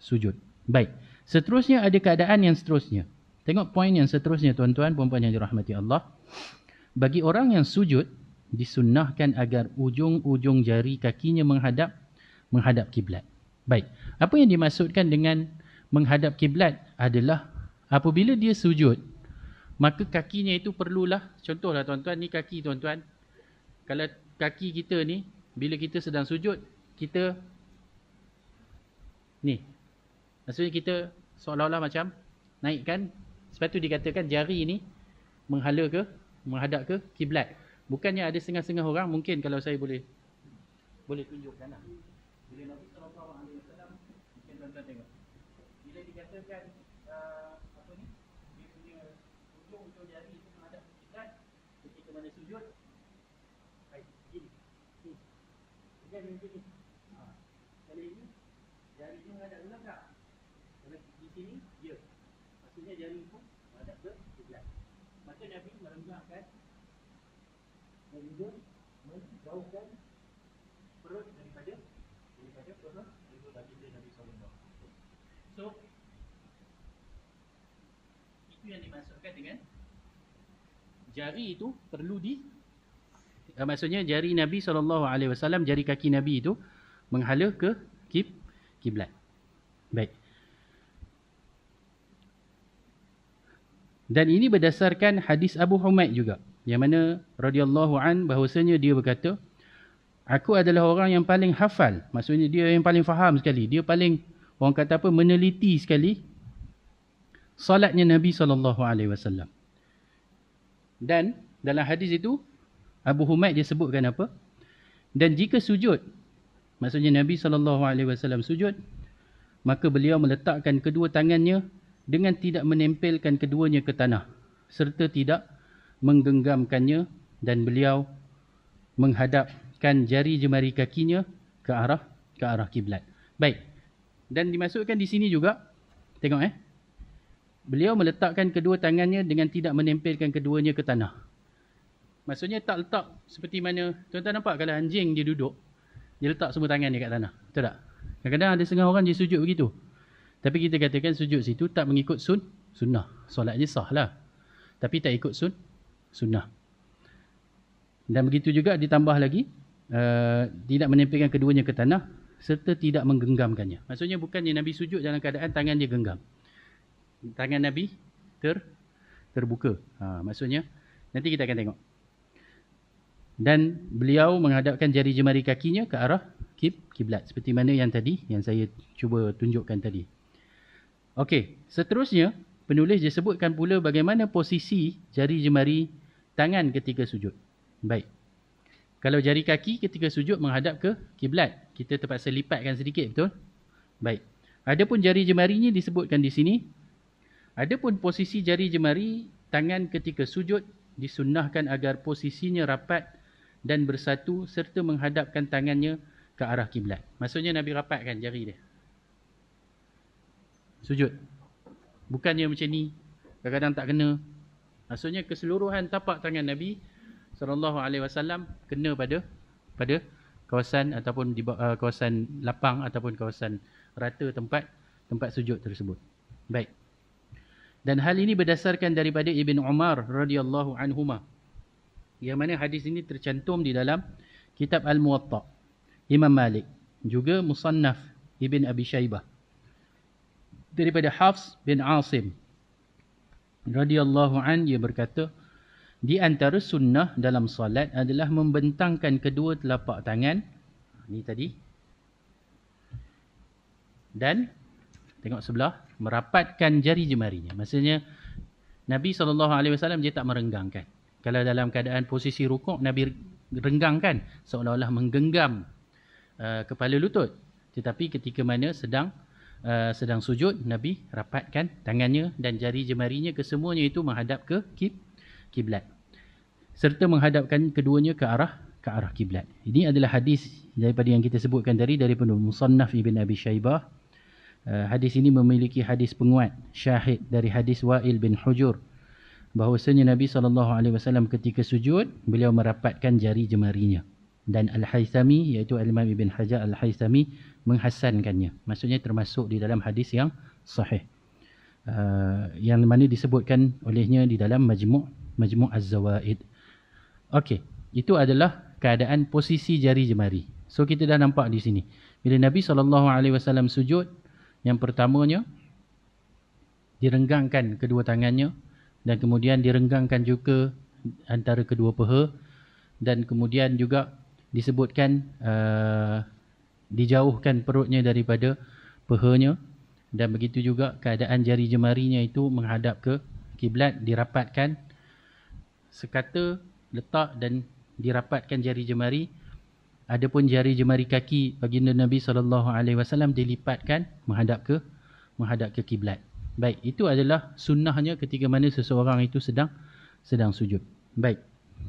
sujud. Baik. Seterusnya ada keadaan yang seterusnya. Tengok poin yang seterusnya tuan-tuan, puan-puan yang dirahmati Allah. Bagi orang yang sujud, disunnahkan agar ujung-ujung jari kakinya menghadap menghadap kiblat. Baik. Apa yang dimaksudkan dengan menghadap kiblat adalah apabila dia sujud, maka kakinya itu perlulah, contohlah tuan-tuan, ni kaki tuan-tuan. Kalau kaki kita ni, bila kita sedang sujud, kita ni. Maksudnya kita seolah-olah macam naikkan, sebab tu dikatakan jari ni menghala ke, menghadap ke kiblat. Bukannya ada setengah-setengah orang mungkin kalau saya boleh boleh tunjukkan lah. Bila Nabi sallallahu alaihi wasallam mungkin tuan-tuan tengok. Bila dikatakan uh, apa ni? Dia punya ujung-ujung jari itu menghadap kiblat ketika mana sujud. Baik, gini. Ni. Jadi macam ni. Ha. Kalau ini jari ini menghadap ke belakang. Sini dia. Maksudnya jari itu menghadap ke kiblat. Maka Nabi merenggangkan dan juga menjauhkan perut daripada daripada perut itu baginda Nabi sallallahu So itu yang dimaksudkan dengan jari itu perlu di uh, maksudnya jari Nabi wasallam jari kaki Nabi itu menghala ke kib kiblat. Baik. Dan ini berdasarkan hadis Abu Humaid juga yang mana radhiyallahu an bahwasanya dia berkata aku adalah orang yang paling hafal. Maksudnya dia yang paling faham sekali. Dia paling orang kata apa meneliti sekali solatnya Nabi sallallahu alaihi wasallam. Dan dalam hadis itu Abu Humaid dia sebutkan apa? Dan jika sujud maksudnya Nabi sallallahu alaihi wasallam sujud maka beliau meletakkan kedua tangannya dengan tidak menempelkan keduanya ke tanah serta tidak menggenggamkannya dan beliau menghadapkan jari jemari kakinya ke arah ke arah kiblat. Baik. Dan dimasukkan di sini juga tengok eh. Beliau meletakkan kedua tangannya dengan tidak menempelkan keduanya ke tanah. Maksudnya tak letak seperti mana tuan-tuan nampak kalau anjing dia duduk dia letak semua tangan dia kat tanah. Betul tak? Kadang-kadang ada setengah orang dia sujud begitu. Tapi kita katakan sujud situ tak mengikut sun sunnah. Solat je sah lah. Tapi tak ikut sun sunnah. Dan begitu juga ditambah lagi, uh, tidak menempelkan keduanya ke tanah serta tidak menggenggamkannya. Maksudnya bukannya Nabi sujud dalam keadaan tangan dia genggam. Tangan Nabi ter terbuka. Ha, maksudnya, nanti kita akan tengok. Dan beliau menghadapkan jari jemari kakinya ke arah kib, kiblat. Seperti mana yang tadi, yang saya cuba tunjukkan tadi. Okey, seterusnya, penulis dia sebutkan pula bagaimana posisi jari jemari tangan ketika sujud. Baik. Kalau jari kaki ketika sujud menghadap ke kiblat, kita terpaksa lipatkan sedikit, betul? Baik. Adapun jari jemarinya disebutkan di sini. Adapun posisi jari jemari tangan ketika sujud disunnahkan agar posisinya rapat dan bersatu serta menghadapkan tangannya ke arah kiblat. Maksudnya Nabi rapatkan jari dia. Sujud. Bukannya macam ni. Kadang-kadang tak kena. Maksudnya keseluruhan tapak tangan Nabi sallallahu alaihi wasallam kena pada pada kawasan ataupun di uh, kawasan lapang ataupun kawasan rata tempat tempat sujud tersebut. Baik. Dan hal ini berdasarkan daripada Ibn Umar radhiyallahu anhuma. Yang mana hadis ini tercantum di dalam kitab Al-Muwatta Imam Malik juga Musannaf Ibn Abi Shaybah daripada Hafs bin Asim radhiyallahu an dia berkata di antara sunnah dalam solat adalah membentangkan kedua telapak tangan. Ni tadi. Dan tengok sebelah merapatkan jari jemarinya. Maksudnya Nabi SAW dia tak merenggangkan. Kalau dalam keadaan posisi rukuk Nabi renggangkan seolah-olah menggenggam uh, kepala lutut. Tetapi ketika mana sedang uh, sedang sujud Nabi rapatkan tangannya dan jari jemarinya kesemuanya itu menghadap ke kib kiblat. Serta menghadapkan keduanya ke arah ke arah kiblat. Ini adalah hadis daripada yang kita sebutkan dari dari penulis Musannaf Ibn Abi Shaybah. Uh, hadis ini memiliki hadis penguat syahid dari hadis Wa'il bin Hujur. Bahawasanya Nabi SAW ketika sujud beliau merapatkan jari jemarinya dan Al-Haythami iaitu Al-Imam Ibn Hajar Al-Haythami menghasankannya. Maksudnya termasuk di dalam hadis yang sahih. Uh, yang mana disebutkan olehnya di dalam Majmu' Majmu' Az-Zawaid. Okey, itu adalah keadaan posisi jari jemari. So kita dah nampak di sini. Bila Nabi SAW sujud, yang pertamanya direnggangkan kedua tangannya dan kemudian direnggangkan juga antara kedua peha dan kemudian juga disebutkan uh, dijauhkan perutnya daripada pehanya. Dan begitu juga keadaan jari jemarinya itu menghadap ke kiblat dirapatkan sekata letak dan dirapatkan jari jemari. Adapun jari jemari kaki baginda Nabi sallallahu alaihi wasallam dilipatkan menghadap ke menghadap ke kiblat. Baik itu adalah sunnahnya ketika mana seseorang itu sedang sedang sujud. Baik